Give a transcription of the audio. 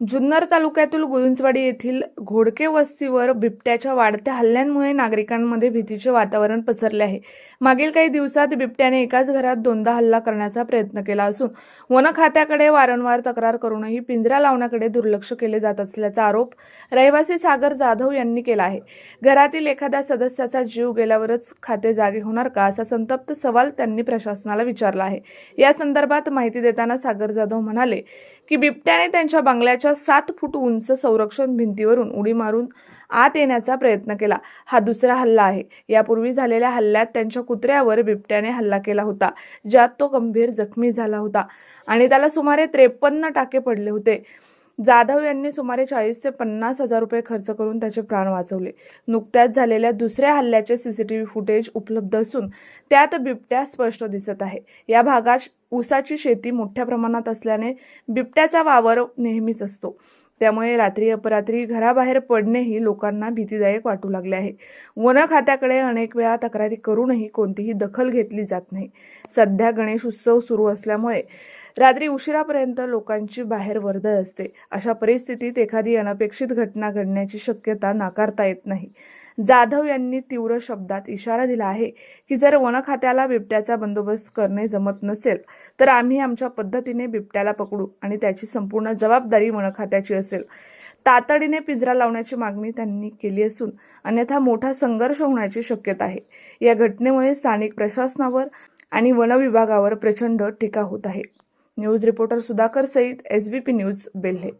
जुन्नर तालुक्यातील गुळुंचवाडी येथील घोडके वस्तीवर बिबट्याच्या वाढत्या हल्ल्यांमुळे नागरिकांमध्ये भीतीचे वातावरण पसरले आहे. मागील काही दिवसात बिबट्याने एकाच घरात दोनदा हल्ला करण्याचा प्रयत्न केला असून वन खात्याकडे वारंवार तक्रार करूनही पिंजरा लावण्याकडे दुर्लक्ष केले जात असल्याचा आरोप रहिवासी सागर जाधव यांनी केला आहे. घरातील एखाद्या सदस्याचा जीव गेल्यावरच खाते जागे होणार का असा संतप्त सवाल त्यांनी प्रशासनाला विचारला आहे. या संदर्भात माहिती देताना सागर जाधव म्हणाले की बिबट्याने त्यांच्या बंगल्याच्या सात फूट उंच संरक्षण भिंतीवरून उडी मारून आत येण्याचा प्रयत्न केला. हा दुसरा हल्ला आहे. यापूर्वी झालेल्या हल्ल्यात त्यांच्या कुत्र्यावर बिबट्याने हल्ला केला होता ज्यात तो गंभीर जखमी झाला होता आणि त्याला सुमारे त्रेपन्न टाके पडले होते. जाधव यांनी सुमारे चाळीस ते पन्नास हजार रुपये खर्च करून त्याचे प्राण वाचवले. नुकत्याच झालेल्या दुसऱ्या हल्ल्याचे सीसीटीव्ही फुटेज उपलब्ध असून त्यात बिबट्या स्पष्ट दिसत आहे. या भागात ऊसाची शेती मोठ्या प्रमाणात असल्याने बिबट्याचा वावर नेहमीच असतो. त्यामुळे रात्री अपरात्री घराबाहेर पडणेही लोकांना भीतीदायक वाटू लागले आहे. वन खात्याकडे अनेक वेळा तक्रारी करूनही कोणतीही दखल घेतली जात नाही. सध्या गणेश उत्सव सुरू असल्यामुळे रात्री उशिरापर्यंत लोकांची बाहेर वर्दळ असते. अशा परिस्थितीत एखादी अनपेक्षित घटना घडण्याची शक्यता नाकारता येत नाही. जाधव यांनी तीव्र शब्दात इशारा दिला आहे की जर वन खात्याला बिबट्याचा बंदोबस्त करणे जमत नसेल तर आम्ही आमच्या पद्धतीने बिबट्याला पकडू आणि त्याची संपूर्ण जबाबदारी वन खात्याची असेल. तातडीने पिंजरा लावण्याची मागणी त्यांनी केली असून अन्यथा मोठा संघर्ष होण्याची शक्यता आहे. या घटनेमुळे स्थानिक प्रशासनावर आणि वन विभागावर प्रचंड टीका होत आहे. News reporter Sudhakar Sayeed SBP news Belhe.